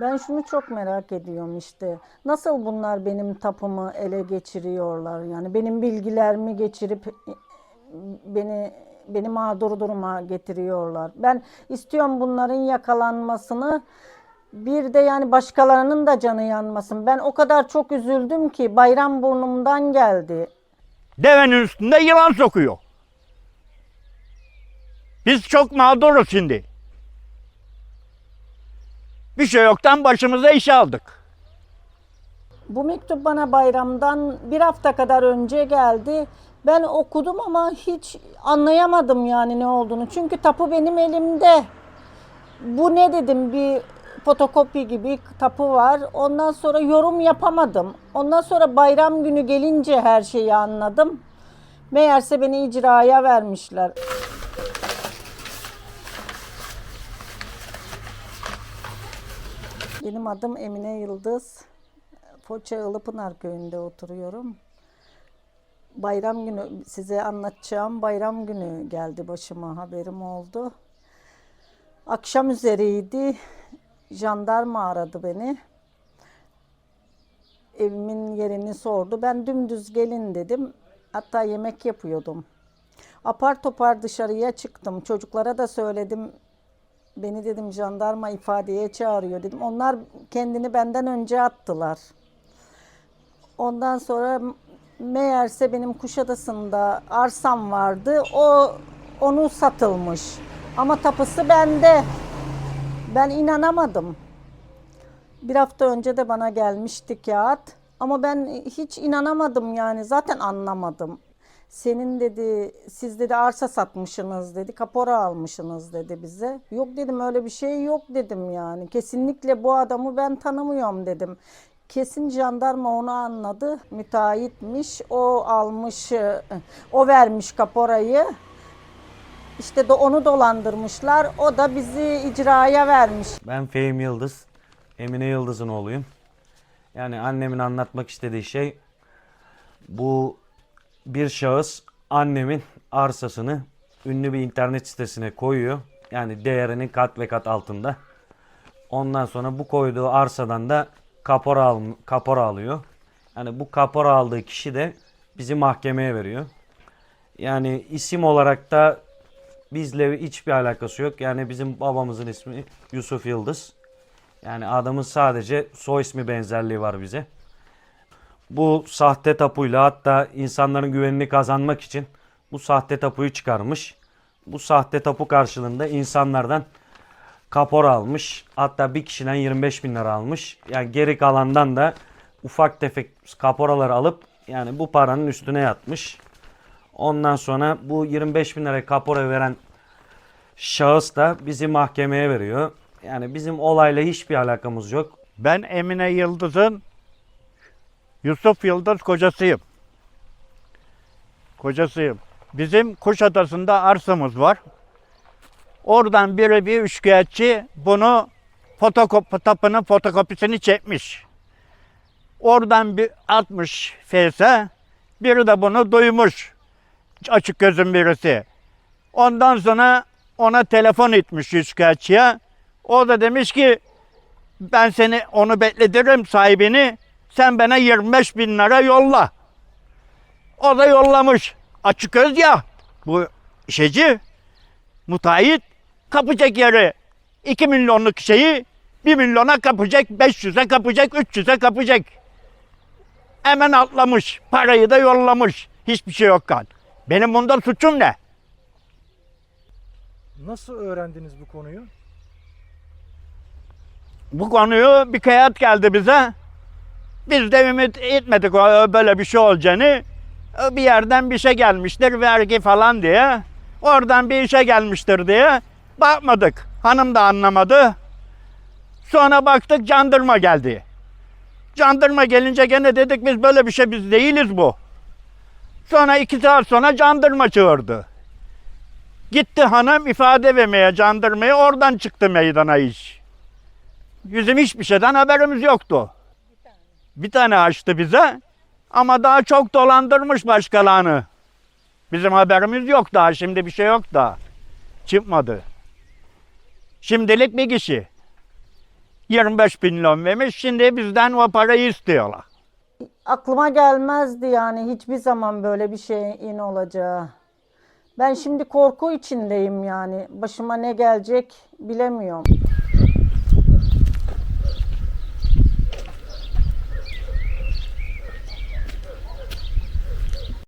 Ben şunu çok merak ediyorum işte. Nasıl bunlar benim tapumu ele geçiriyorlar? Yani benim bilgilerimi geçirip beni beni mağdur duruma getiriyorlar. Ben istiyorum bunların yakalanmasını. Bir de yani başkalarının da canı yanmasın. Ben o kadar çok üzüldüm ki bayram burnumdan geldi. Devenin üstünde yılan sokuyor. Biz çok mağduruz şimdi. Bir şey yoktan başımıza iş aldık. Bu mektup bana bayramdan bir hafta kadar önce geldi. Ben okudum ama hiç anlayamadım yani ne olduğunu. Çünkü tapu benim elimde. Bu ne dedim bir fotokopi gibi tapu var. Ondan sonra yorum yapamadım. Ondan sonra bayram günü gelince her şeyi anladım. Meğerse beni icraya vermişler. Benim adım Emine Yıldız. Foça Ilıpınar köyünde oturuyorum. Bayram günü size anlatacağım bayram günü geldi başıma haberim oldu. Akşam üzeriydi. Jandarma aradı beni. Evimin yerini sordu. Ben dümdüz gelin dedim. Hatta yemek yapıyordum. Apar topar dışarıya çıktım. Çocuklara da söyledim. Beni dedim jandarma ifadeye çağırıyor dedim. Onlar kendini benden önce attılar. Ondan sonra meğerse benim Kuşadası'nda arsam vardı. O onu satılmış. Ama tapusu bende. Ben inanamadım. Bir hafta önce de bana gelmişti kağıt. Ama ben hiç inanamadım yani. Zaten anlamadım. Senin dedi, siz dedi arsa satmışsınız dedi, kapora almışsınız dedi bize. Yok dedim öyle bir şey yok dedim yani. Kesinlikle bu adamı ben tanımıyorum dedim. Kesin jandarma onu anladı. Müteahhitmiş. O almış, e, o vermiş kaporayı. İşte de onu dolandırmışlar. O da bizi icraya vermiş. Ben Fehim Yıldız. Emine Yıldız'ın oğluyum. Yani annemin anlatmak istediği şey bu bir şahıs annemin arsasını ünlü bir internet sitesine koyuyor. Yani değerinin kat ve kat altında. Ondan sonra bu koyduğu arsadan da kapora, al, kapora alıyor. Yani bu kapora aldığı kişi de bizi mahkemeye veriyor. Yani isim olarak da bizle hiçbir alakası yok. Yani bizim babamızın ismi Yusuf Yıldız. Yani adamın sadece soy ismi benzerliği var bize. Bu sahte tapuyla hatta insanların güvenini kazanmak için bu sahte tapuyu çıkarmış. Bu sahte tapu karşılığında insanlardan kapor almış. Hatta bir kişiden 25 bin lira almış. Yani geri kalandan da ufak tefek kaporaları alıp yani bu paranın üstüne yatmış. Ondan sonra bu 25 bin lira kapora veren şahıs da bizi mahkemeye veriyor. Yani bizim olayla hiçbir alakamız yok. Ben Emine Yıldız'ın Yusuf Yıldız kocasıyım. Kocasıyım. Bizim Kuşadası'nda arsamız var. Oradan biri bir üçkağıtçı bunu fotokop tapının fotokopisini çekmiş. Oradan bir atmış Face'e. Biri de bunu duymuş. Açık gözün birisi. Ondan sonra ona telefon etmiş üçkağıtçıya. O da demiş ki ben seni onu bekletirim sahibini. Sen bana 25 bin lira yolla. O da yollamış. Açık öz ya. Bu işeci. Müteahhit kapacak yeri. 2 milyonluk şeyi 1 milyona kapacak, 500'e kapacak, 300'e kapacak. Hemen atlamış. Parayı da yollamış. Hiçbir şey yok kan. Benim bunda suçum ne? Nasıl öğrendiniz bu konuyu? Bu konuyu bir kağıt geldi bize. Biz de ümit etmedik o- böyle bir şey olacağını. Bir yerden bir şey gelmiştir vergi falan diye. Oradan bir işe gelmiştir diye bakmadık. Hanım da anlamadı. Sonra baktık jandarma geldi. Jandarma gelince gene dedik biz böyle bir şey biz değiliz bu. Sonra iki saat sonra jandarma çağırdı. Gitti hanım ifade vermeye jandarmaya oradan çıktı meydana iş. Bizim hiçbir şeyden haberimiz yoktu. Bir tane açtı bize ama daha çok dolandırmış başkalarını. Bizim haberimiz yok daha şimdi bir şey yok da. Çıkmadı. Şimdilik bir kişi. 25 milyon vermiş. Şimdi bizden o parayı istiyorlar. Aklıma gelmezdi yani hiçbir zaman böyle bir şeyin olacağı. Ben şimdi korku içindeyim yani. Başıma ne gelecek bilemiyorum.